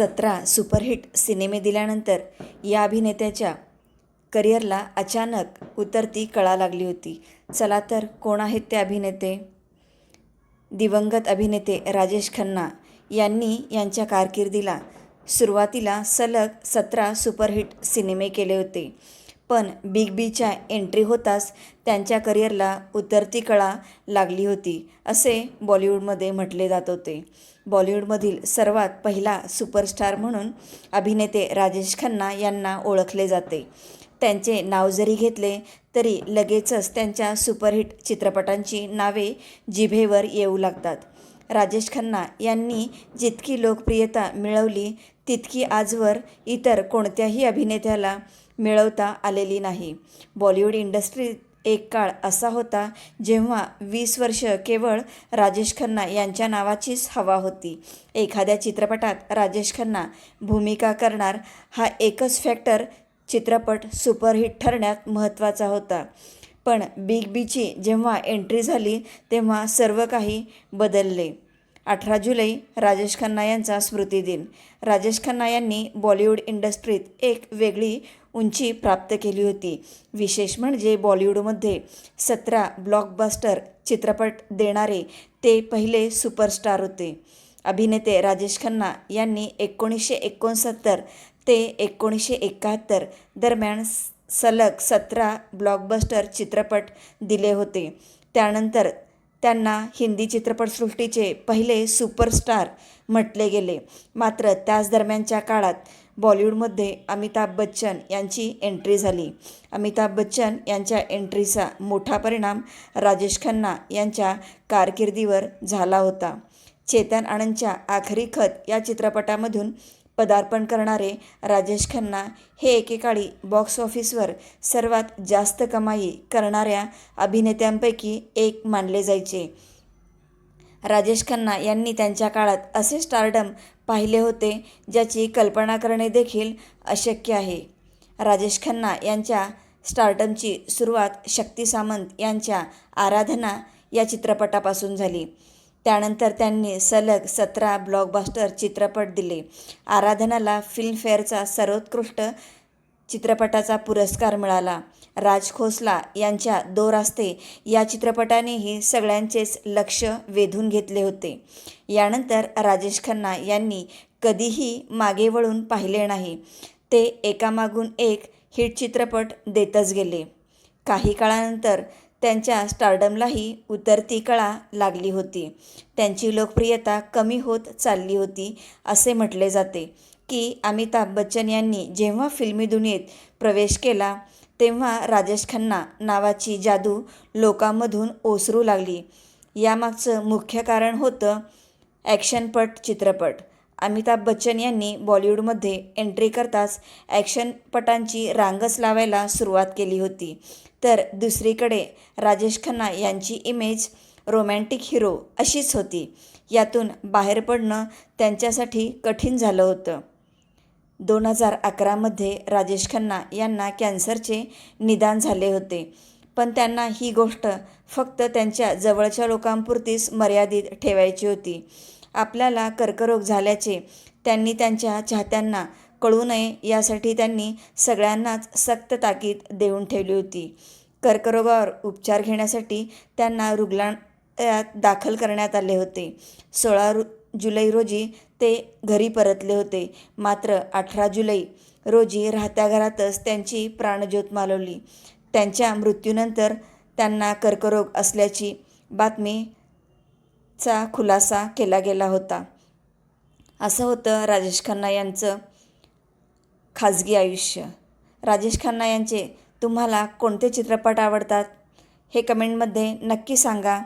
सतरा सुपरहिट सिनेमे दिल्यानंतर या अभिनेत्याच्या करिअरला अचानक उतरती कळा लागली होती. चला तर कोण आहेत ते अभिनेते? दिवंगत अभिनेते राजेश खन्ना यांनी यांच्या कारकिर्दीला सुरुवातीला सलग सतरा सुपरहिट सिनेमे केले होते. पण बिग बीच्या एंट्री होताच त्यांच्या करिअरला उतरती कळा लागली होती असे बॉलिवूडमध्ये म्हटले जात होते. बॉलिवूडमधील सर्वात पहिला सुपरस्टार म्हणून अभिनेते राजेश खन्ना यांना ओळखले जाते. त्यांचे नाव जरी घेतले तरी लगेचच त्यांच्या सुपरहिट चित्रपटांची नावे जिभेवर येऊ लागतात. राजेश खन्ना यांनी जितकी लोकप्रियता मिळवली तितकी आजवर इतर कोणत्याही अभिनेत्याला मिळवता आलेली नाही. बॉलिवूड इंडस्ट्रीत एक काळ असा होता जेव्हा वीस वर्ष केवळ राजेश खन्ना यांच्या नावाचीच हवा होती. एखाद्या चित्रपटात राजेश खन्ना भूमिका करणार हा एकच फॅक्टर चित्रपट सुपरहिट ठरण्यात महत्त्वाचा होता. पण बिग बीची जेव्हा एंट्री झाली तेव्हा सर्व काही बदलले. अठरा जुलै राजेश खन्ना यांचा स्मृतिदिन. राजेश खन्ना यांनी बॉलिवूड इंडस्ट्रीत एक वेगळी उंची प्राप्त केली होती. विशेष म्हणजे बॉलिवूडमध्ये सतरा ब्लॉकबस्टर चित्रपट देणारे ते पहिले सुपरस्टार होते. अभिनेते राजेश खन्ना यांनी एकोणीसशे एकोणसत्तर ते एकोणीसशे एकाहत्तर दरम्यान सलग सतरा ब्लॉकबस्टर चित्रपट दिले होते. त्यानंतर त्यांना हिंदी चित्रपटसृष्टीचे पहिले सुपरस्टार म्हटले गेले. मात्र त्याच दरम्यानच्या काळात बॉलिवूडमध्ये अमिताभ बच्चन यांची एंट्री झाली. अमिताभ बच्चन यांच्या एंट्रीचा मोठा परिणाम राजेश खन्ना यांच्या कारकिर्दीवर झाला होता. चेतन आनंदच्या आखरी खत या चित्रपटामधून पदार्पण करणारे राजेश खन्ना हे एकेकाळी बॉक्स ऑफिसवर सर्वात जास्त कमाई करणाऱ्या अभिनेत्यांपैकी एक मानले जायचे. राजेश खन्ना यांनी त्यांच्या काळात असे स्टारडम पाहिले होते ज्याची कल्पना करणे देखील अशक्य आहे. राजेश खन्ना यांच्या स्टारडमची सुरुवात शक्ती सामंत यांच्या आराधना या चित्रपटापासून झाली. त्यानंतर त्यांनी सलग सतरा ब्लॉकबस्टर चित्रपट दिले. आराधनाला फिल्मफेअरचा सर्वोत्कृष्ट चित्रपटाचा पुरस्कार मिळाला. राज खोसला यांच्या दो रास्ते या चित्रपटानेही सगळ्यांचेच लक्ष वेधून घेतले होते. यानंतर राजेश खन्ना यांनी कधीही मागे वळून पाहिले नाही. ते एकामागून एक हिट चित्रपट देतच गेले. काही काळानंतर त्यांच्या स्टारडमलाही उतरती कळा लागली होती. त्यांची लोकप्रियता कमी होत चालली होती असे म्हटले जाते की अमिताभ बच्चन यांनी जेव्हा फिल्मी दुनियेत प्रवेश केला तेव्हा राजेश खन्ना नावाची जादू लोकांमधून ओसरू लागली. यामागचं मुख्य कारण होतं ॲक्शनपट चित्रपट. अमिताभ बच्चन यांनी बॉलिवूडमध्ये एंट्री करताच ॲक्शनपटांची रांगच लावायला सुरुवात केली होती. तर दुसरीकडे राजेश खन्ना यांची इमेज रोमॅन्टिक हिरो अशीच होती. यातून बाहेर पडणं त्यांच्यासाठी कठीण झालं होतं. दोन हजार अकरामध्ये राजेश खन्ना यांना कॅन्सरचे निदान झाले होते. पण त्यांना ही गोष्ट फक्त त्यांच्या जवळच्या लोकांपुरतीच मर्यादित ठेवायची होती. आपल्याला कर्करोग झाल्याचे त्यांनी त्यांच्या चाहत्यांना कळू नये यासाठी त्यांनी सगळ्यांनाच सक्त ताकीद देऊन ठेवली होती. कर्करोगावर उपचार घेण्यासाठी त्यांना रुग्णालयात दाखल करण्यात आले होते. सोळा रु जुलै रोजी ते घरी परतले होते. मात्र अठरा जुलै रोजी राहत्या घरातच त्यांची प्राणज्योत मालवली. त्यांच्या मृत्यूनंतर त्यांना कर्करोग असल्याची बातमीचा खुलासा केला गेला होता. असं होतं राजेश खन्ना यांचं खाजगी आयुष्य. राजेश खन्ना यांचे तुम्हाला कोणते चित्रपट आवडतात? हे कमेंटमध्ये नक्की सांगा.